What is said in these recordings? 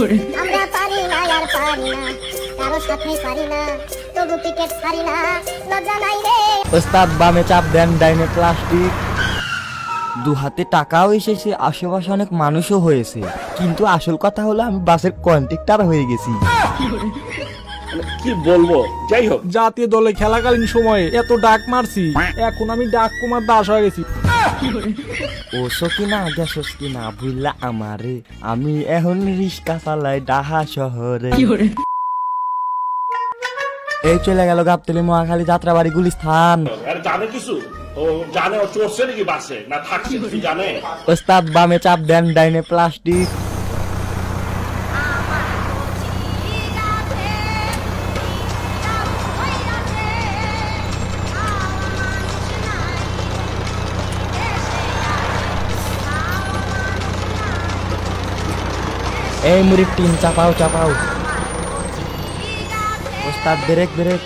আমরা পারি না আর পারি না। কারও সাথে পারি না তবু ছাড়ি না। লজ্জা নাই রে। ওস্তাদ বামে চাপ দেন ডাইনে প্লাস্টিক। দু হাতে টাকাও এসেছে আশেপাশে অনেক মানুষও হয়েছে। কিন্তু আসল কথা হলো আমি বাসের কন্ট্রাক্টর হয়ে গেছি। মানে কি বলব? যাই হোক। জাতীয় দলে খেলাকালীন সময়ে এত ডাক মারছি এখন আমি ডাক কুমার দাস হয়ে গেছি। ও সকিনা আগে কিনা ভুললা আমারে। আমি এখন রিস্কা চালাই ডাহা শহরে। এই চলে গেল গাবতলি মহাখালী যাত্রাবাড়ি গুলিস্থান। আর জানে কিছু? জানে ও চড়ছে নাকি বাসে? না থাকছে জানে? ওস্তাদ বামে চাপ দেন ডাইনে প্লাস্টিক। এই মুড়ি টিন চাপাও চাপাও। ওস্তাদ ব্রেক ব্রেক।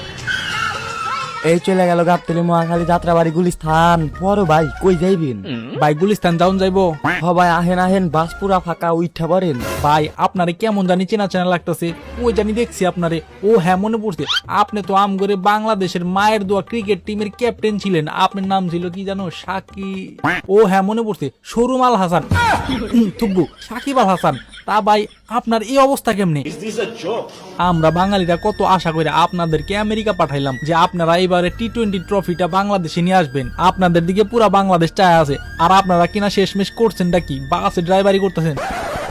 এই চলে গেল গাবতলি মহাখালী যাত্রাবাড়ি গুলিস্থান। বড় ভাই কই যাইবেন? ভাই গুলিস্তান যাউন যাইবো। সবাই আহেন আহেন বাস পুরা ফাঁকা উঠা পড়েন। ভাই আপনারে কেমন জানি চেনা চেনা লাগতেছে। ওই জানি দেখছি আপনারে। ও হ্যাঁ মনে পড়ছে। আপনি তো আম করে বাংলাদেশের মায়ের দোয়া ক্রিকেট টিমের ক্যাপ্টেন ছিলেন। আপনার নাম ছিল কি জানো? সাকি ও হ্যাঁ মনে পড়ছে। সরুম আল হাসান থুব্বু সাকিব আল হাসান। তা ভাই আপনার এই অবস্থা কেমনে? আমরা বাঙালিরা কত আশা করে আপনাদেরকে আমেরিকা পাঠাইলাম যে আপনারা এবারে টি টোয়েন্টি ট্রফিটা বাংলাদেশে নিয়ে আসবেন। আপনাদের দিকে পুরা বাংলাদেশ চায় আছে। আর আপনারা কিনা শেষমেশ করছেনটা কি? বাসে ড্রাইভারি করতেছেন।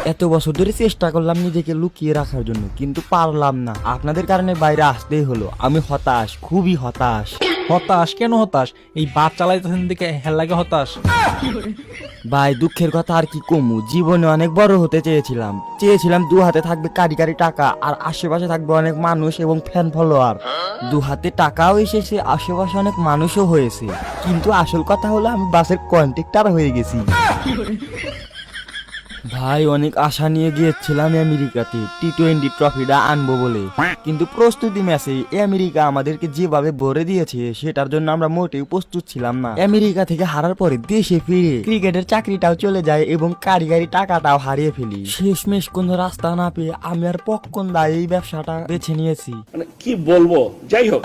এত বছর ধরে চেষ্টা করলাম নিজেকে লুকিয়ে রাখার জন্য কিন্তু পারলাম না। আপনাদের কারণে বাইরে আসতেই হলো। আমি হতাশ খুবই হতাশ। হতাশ? কেন হতাশ? এই বাস চালাইতেছেন দেখে হেল লাগে হতাশ। ভাই দুঃখের কথা আর কি কমু? জীবনে অনেক বড় হতে চেয়েছিলাম। চেয়েছিলাম দু হাতে থাকবে কারি কারি টাকা আর আশেপাশে থাকবে অনেক মানুষ এবং ফ্যান ফলোয়ার দু হাতে টাকাও এসেছে আশেপাশে অনেক মানুষও হয়েছে। কিন্তু আসল কথা হলো আমি বাসের কন্ট্রাক্টর হয়ে গেছি। ভাই অনেক আশা নিয়ে গিয়েছিলাম আমেরিকাতে। টি টোয়েন্টি ট্রফিটা আনব বলে। কিন্তু প্রস্তুতি ম্যাচে আমেরিকা আমাদেরকে যেভাবে ভরে দিয়েছে সেটার জন্য আমরা মোটেও প্রস্তুত ছিলাম না। আমেরিকা থেকে হারার পরে দেশে ফিরে ক্রিকেটের চাকরিটাও চলে যায় এবং কারিগরি টাকাটাও হারিয়ে ফেলি। শেষমেশ কোন রাস্তা না পেয়ে আমি আর পক্ষণ দা এই ব্যবসাটা বেছে নিয়েছি। মানে কি বলব? যাই হোক।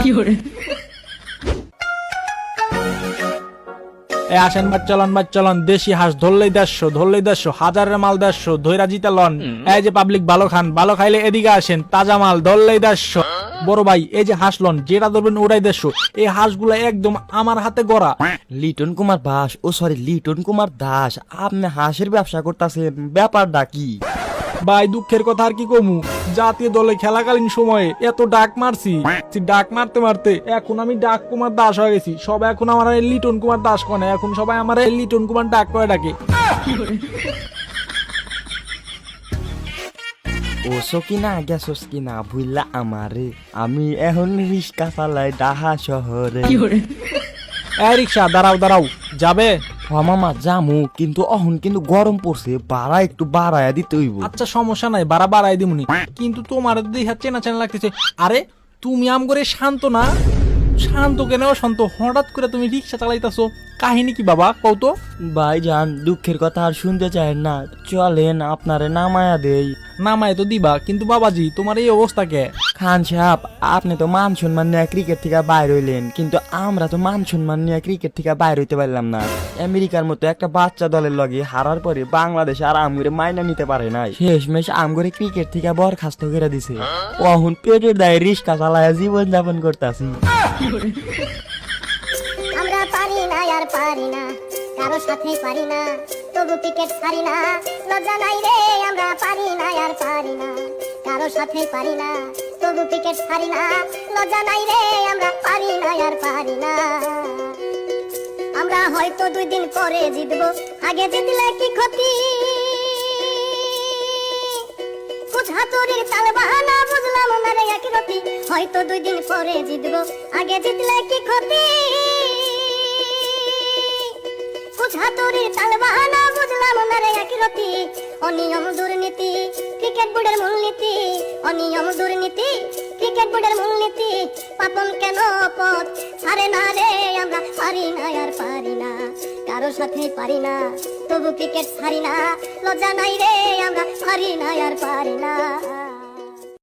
এ আসেন বাদ চলন বাদ চলন দেশি হাঁস ধরলেই দেড়শো ধরলেই দেড়শো হাজারের মাল দেড়শো ধৈরা জিতে লন। এই যে পাবলিক ভালো খান ভালো খাইলে এদিকে আসেন তাজা মাল ধরলেই দেড়শো। বড় ভাই এই যে হাঁস লন যেটা ধরবেন ওরাই দেড়শো। এই হাঁসগুলা একদম আমার হাতে গড়া। লিটন কুমার দাস ও সরি লিটন কুমার দাস আপনি হাঁসের ব্যবসা করতেছেন ব্যাপারটা কি? ভাই দুঃখের কথা আর কি কমু? জাতীয় দলে খেলাকালীন সময়ে এত ডাক মারছি। ডাক মারতে মারতে এখন আমি ডাক কুমার দাস হয়ে গেছি। সব এখন আমার লিটন কুমার দাস কনে। এখন সবাই আমার লিটন কুমার ডাক করে ডাকে। ও সকিনা গেছস কিনা ভুললা আমারে। আমি এখন রিস্কা চালাই ডাহা শহরে। এই রিক্সা দাঁড়াও দাঁড়াও। যাবে? মামা জামু, কিন্তু অহন কিন্তু গরম পড়ছে, বাড়া একটু বাড়ায়া দিতে হইব। আচ্ছা সমস্যা নাই, বাড়া বাড়াই দিমুনি। কিন্তু তোমার দেখা চেনা চেনা লাগতেছে। আরে, তুমি আম করে শান্ত না? শান্ত কেন শান্ত। হঠাৎ করে তুমি রিক্সা চালাইতাছো। কাহিনী কি বাবা? কত ভাই যান দুঃখের কথা আর শুনতে চায় না। চলেন আপনারে নামায়া দেই। নামায় তো দিবা কিন্তু বাবাজি তোমার এই অবস্থা কে? খান সাহেব আপনি তো মান সম্মান নিয়ে ক্রিকেট থেকে বাইর হইলেন। কিন্তু আমরা তো মান সম্মান নিয়ে ক্রিকেট থেকে বাইর হইতে পারলাম না। আমেরিকার মতো একটা বাচ্চা দলের লগে হারার পরে বাংলাদেশ আর আমগরে মাইনা নিতে পারে নাই। শেষমেশ আমগরে ক্রিকেট থেকে বরখাস্ত করে দিছে। অহন পেটের দায় রিস্কা চালায়া জীবন যাপন করতেছি। আমরা পারি না, আর পারি না। কারও সাথে পারি না, তবু ক্রিকেট ছাড়ি না। লজ্জা নাই রে, আমরা পারি না, আর পারি না। কারও সাথে পারি না, তবু ক্রিকেট ছাড়ি না। লজ্জা নাই রে, আমরা পারি না, আর পারি না। আমরা হয়তো দুই দিন পরে জিতবো। আগে জিতলে কি ক্ষতি? কুছাতুরির তাল বাহানা বুঝলাম না রে রতি হয়তো দুই দিন পরে জিতবো। আগে জিতলে কি ক্ষতি? কুছাতুরির তাল বাহানা বুঝলাম না রে রতি অনিয়ম দুর্নীতি ক্রিকেট বোর্ডের মূলনীতি। অনিয়ম দুর্নীতি ক্রিকেট বোর্ডের মূলনীতি। পাপন কেন পথ? ছাড়ে না রে, আমরা পারি না আর পারি না। কারও সাথে পারি না। তবু ক্রিকেট ছাড়ি না। লজ্জা নাই রে আমরা ছাড়ি না আর পারি না।